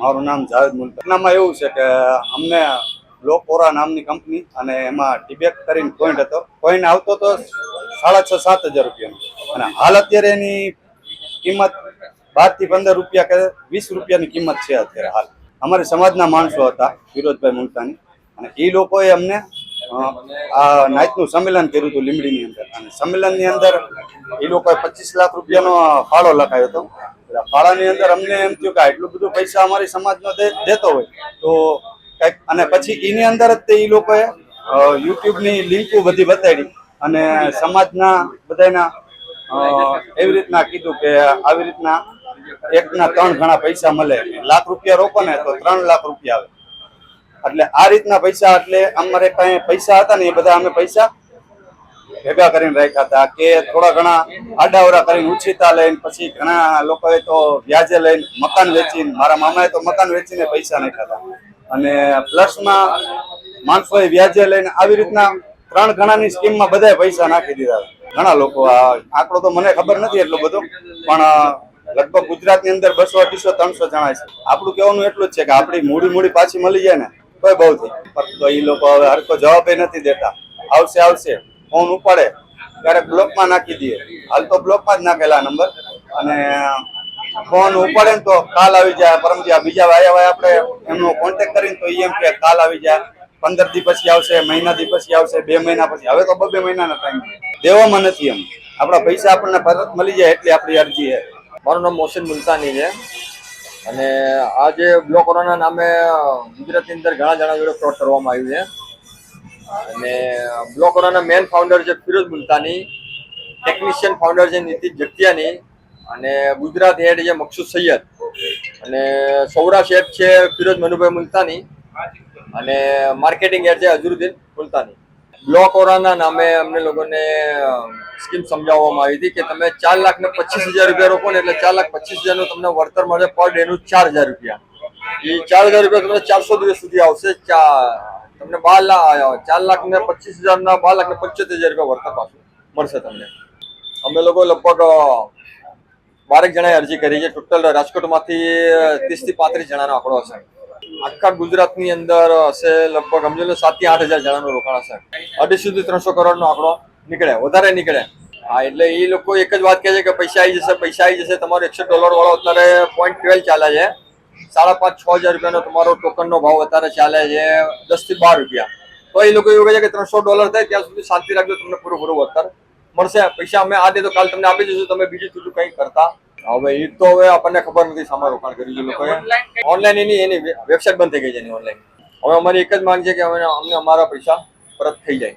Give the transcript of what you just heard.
મારું નામ જાવેદ મુલકનામાં એવું છે કે અમને લોકોરા નામની કંપની અને એમાં ટીબેક કરીને પોઈન્ટ હતો. પોઈન્ટ આવતો તો સાડા છ, સાત હજાર અને હાલ અત્યારે એની કિંમત બારથી પંદર રૂપિયા કે વીસ રૂપિયાની કિંમત છે અત્યારે હાલ. અમારી સમાજના માણસો હતા વિરોજભાઈ મુલતાની. અને એ લોકોએ અમને આ નાઇટનું સંમેલન કર્યું હતું લીમડીની અંદર. અને સંમેલનની અંદર એ લોકોએ પચીસ લાખ રૂપિયાનો ફાળો લખાયો હતો. ફાળાની અંદર અમને એમ થયું કે આટલું બધું પૈસા અમારી સમાજનો દેતો હોય, તો કંઈક અને પછી એની અંદર જ તે એ લોકોએ યુટ્યુબની લિંકો બધી બતાડી અને સમાજના બધાના એવી રીતના કીધું કે આવી રીતના એકના ત્રણ ઘણા પૈસા મળે. લાખ રૂપિયા રોકો ને તો ત્રણ લાખ રૂપિયા આવે. એટલે આ રીતના પૈસા એટલે અમારે કાંઈ પૈસા હતા ને એ બધા અમે પૈસા ભેગા કરીને રાખ્યા હતા કે થોડા ઘણા આડાવરા કરીને ઉછીતા લઈને પછી ઘણા લોકોએ તો વ્યાજે લઈને મકાન વેચીને, મારા મામાએ તો મકાન વેચીને પૈસા નાખ્યા હતા. અને પ્લસમાં માણસોએ વ્યાજે લઈને આવી રીતના ત્રણ ગણાની સ્કીમમાં બધાએ પૈસા નાખી દીધા. ઘણા લોકો આ આંકડો તો મને ખબર નથી એટલો બધો, પણ લગભગ ગુજરાતની અંદર બસો અઢીસો ત્રણસો જણા છે. આપણું કહેવાનું એટલું જ છે કે આપણી મૂડી મૂડી પાછી મળી જાય ને કોઈ બહુ થઈ. પરંતુ એ લોકો હવે હરકો જવાબ નથી દેતા. આવશે આવશે. ફોન ઉપાડે, ત્યારે બ્લોકમાં નાખી દઈએ. હાલ તો બ્લોકમાં જ નાખેલા નંબર અને ફોન ઉપાડે ને તો કાલ આવી જાય. પરમજી બીજા વાયા વાયા આપણે એમનો કોન્ટેક કરીને તો એમ કે કાલ આવી જાય. પંદર દી પછી આવશે, મહિના દી પછી આવશે, બે મહિના પછી. હવે તો બબે મહિનાના ટાઈમ દેવામાં નથી એમ. આપણા પૈસા આપણને પરત મળી જાય એટલી આપણી અરજી છે. મારું નામ મોહસિન મુલતાની છે. અને આ જે બ્લોક નામે ગુજરાતની અંદર ઘણા જણા જોડે ફ્રોડ કરવામાં આવ્યું છે. અને બ્લોક કોરોના મેન ફાઉન્ડર છે ફિરોઝ મુલતાની ટેકનિશિયન ફાઉન્ડર છે નીતિશ જગતિયાની અને ગુજરાત હેડ છે મકસૂદ સૈયદ. અને સૌરાષ્ટ્ર હેડ છે ફિરોજ મનુભાઈ મુલતાની અને માર્કેટિંગ હેડ છે અઝરુદ્દીન મુલતાની. બ્લોક ઓરાના નામે અમને લોકોને સ્કીમ સમજાવવામાં આવી હતી કે તમે ચાર લાખ ને પચીસ હજાર રૂપિયા રોકો ને એટલે ચાર લાખ પચીસ હજારનું તમને વળતર મળે પર ડે નું ચાર હજાર રૂપિયા. એ ચાર હજાર રૂપિયા તમને ચારસો દિવસ સુધી આવશે ચા- તમને બાર લાખ ચાર લાખ ને પચીસ હજાર ના બાર લાખ ને પંચોતેર હજાર રૂપિયા વળતર પાછું મળશે તમને. અમે લોકો લગભગ બારેક જણાએ અરજી કરી છે. ટોટલ રાજકોટમાંથી ત્રીસથી પાંત્રીસ જણાનો આંકડો હશે. આખા ગુજરાતની અંદર હશે લગભગ, સમજો ને સાતથી આઠ હજાર જણાનું રોકાણ હશે. અઢીસો થી ત્રણસો કરોડનો આંકડો નીકળે, વધારે નીકળે. હા, એટલે એ લોકો એક જ વાત કહે છે કે પૈસા આવી જશે, પૈસા આવી જશે. તમારો એકસો ડોલર વાળો અત્યારે પોઈન્ટ ટ્વેલ્વ ચાલે છે. સાડા પાંચ છ હજાર રૂપિયાનો તમારો ટોકનનો ભાવ અત્યારે ચાલે છે દસથી બાર રૂપિયા. તો એ લોકો એવું કહે છે કે ત્રણસો ડોલર થાય ત્યાં સુધી શાંતિ રાખજો તમને પૂરું પૂરું વળતર મળશે. પૈસા અમે આ દે તો કાલ તમને આપી દઈશું તમે બીજું ત્રીજું કંઈ કરતા હવે એ તો હવે આપણને ખબર નથી સામે રોકાણ કર્યું છે લોકોએ. ઓનલાઈન એની એની વેબસાઇટ બંધ થઈ ગઈ છે એની ઓનલાઈન હવે અમારી એક જ માંગ છે કે અમે અમને અમારા પૈસા પરત થઈ જાય.